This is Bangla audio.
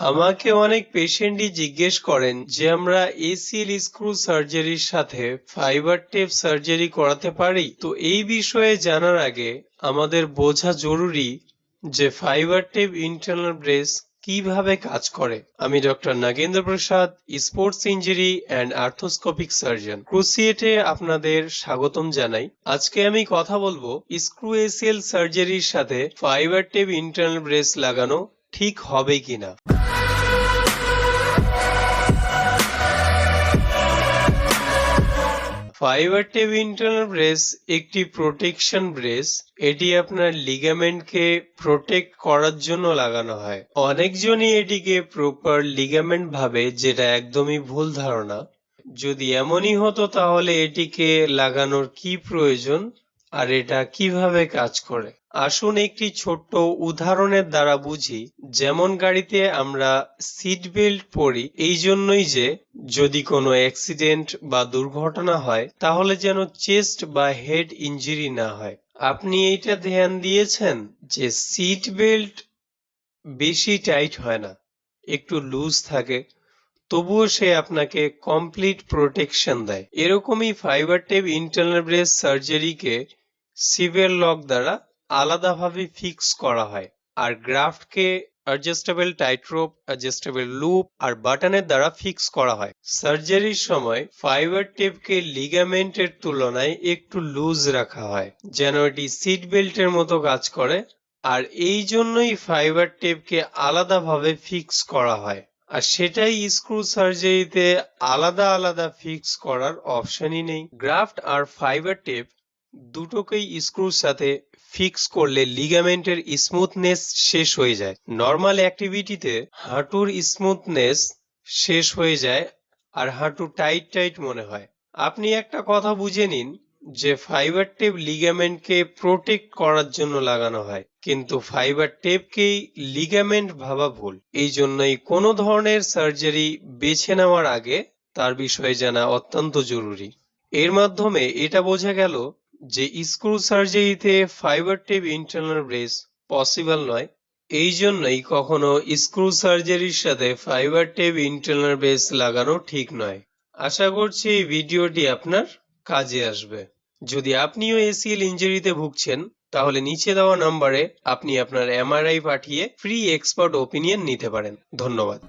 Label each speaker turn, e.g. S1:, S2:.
S1: আমাকে অনেক পেশেন্টই জিজ্ঞেস করেন যে আমরা এসিএল স্ক্রু সার্জারির সাথে ফাইবার টেপ সার্জারি করাতে পারি? তো এই বিষয়ে জানার আগে আমাদের বোঝা জরুরি যে ফাইবার টেপ ইন্টারনাল ব্রেস কীভাবে কাজ করে। আমি doctor Nagendra Prasad sports injury and arthroscopic surgeon ক্রুসিয়েটে আপনাদের স্বাগতম জানাই। আজকে আমি কথা বলব স্ক্রু এসিএল সার্জারির সাথে ফাইবার টেপ ইন্টারনাল ব্রেস লাগানো ঠিক হবে কিনা। ফাইবার টেপ ইন্টারনাল ব্রেস একটি প্রোটেকশন ব্রেস এটি আপনার লিগামেন্টকে প্রোটেক্ট করার জন্য লাগানো হয়। অনেকজনই এটিকে প্রপার লিগামেন্ট ভাবে, যেটা একদমই ভুল ধারণা। যদি এমনই হতো তাহলে এটিকে লাগানোর কি প্রয়োজন? আর এটা কীভাবে কাজ করে? আসুন একটি ছোট্ট উদাহরণের দ্বারা বুঝি, যেমন গাড়িতে আমরা সিট বেল্ট পরি এই জন্যই যে, যদি কোনো অ্যাক্সিডেন্ট বা দুর্ঘটনা হয়, তাহলে যেন চেস্ট বা হেড ইঞ্জুরি না হয়। আপনি এইটা ধ্যান দিয়েছেন যে সিট বেল্ট বেশি টাইট হয় না, একটু লুজ থাকে, তবুও সে আপনাকে কমপ্লিট প্রোটেকশন দেয়। এরকমই ফাইবার টেপ ইন্টারনাল ব্রেস সার্জারিকে সিভিয়ার লক দ্বারা আলাদাভাবে ফিক্স করা হয়। আর গ্রাফটকে adjustable tight rope adjustable loop আর বাটনের দ্বারা ফিক্স করা হয়। সার্জারির সময় ফাইবার টেপকে লিগামেন্টের তুলনায় একটু লুজ রাখা হয়, যেন এটি সিট বেল্টের মতো কাজ করে। আর এই জন্যই ফাইবার টেপকে আলাদাভাবে ফিক্স করা হয়। আর সেটাই স্ক্রু সার্জারিতে আলাদা আলাদা ফিক্স করার অপশনই নেই। গ্রাফট আর ফাইবার টেপ দুটোকেই স্ক্রুর সাথে ফিক্স করলে লিগামেন্টের স্মুথনেস শেষ হয়ে যায়। নর্মাল অ্যাক্টিভিটিতে হাঁটুর স্মুথনেস শেষ হয়ে যায় আর হাঁটু টাইট টাইট মনে হয়। আপনি একটা কথা বুঝে নিন যে ফাইবার টেপ লিগামেন্টকে প্রোটেক্ট করার জন্য লাগানো হয়, কিন্তু ফাইবার টেপকেই লিগামেন্ট ভাবা ভুল। এই জন্যই কোনো ধরনের সার্জারি বেছে নেওয়ার আগে তার বিষয়ে জানা অত্যন্ত জরুরি। এর মাধ্যমে এটা বোঝা গেল যে screw সার্জারিতে fibre tape internal brace possible নয়, এই জন্যই কখনো স্ক্রু সার্জারির সাথে ফাইবার টেপ ইন্টারনাল ব্রেস লাগানো ঠিক নয়। আশা করছি এই ভিডিওটি আপনার কাজে আসবে। যদি আপনিও এসিএল ইঞ্জুরিতে ভুগছেন, তাহলে নিচে দেওয়া নম্বরে আপনি আপনার এমআরআই পাঠিয়ে ফ্রি এক্সপার্ট ওপিনিয়ন নিতে পারেন। ধন্যবাদ।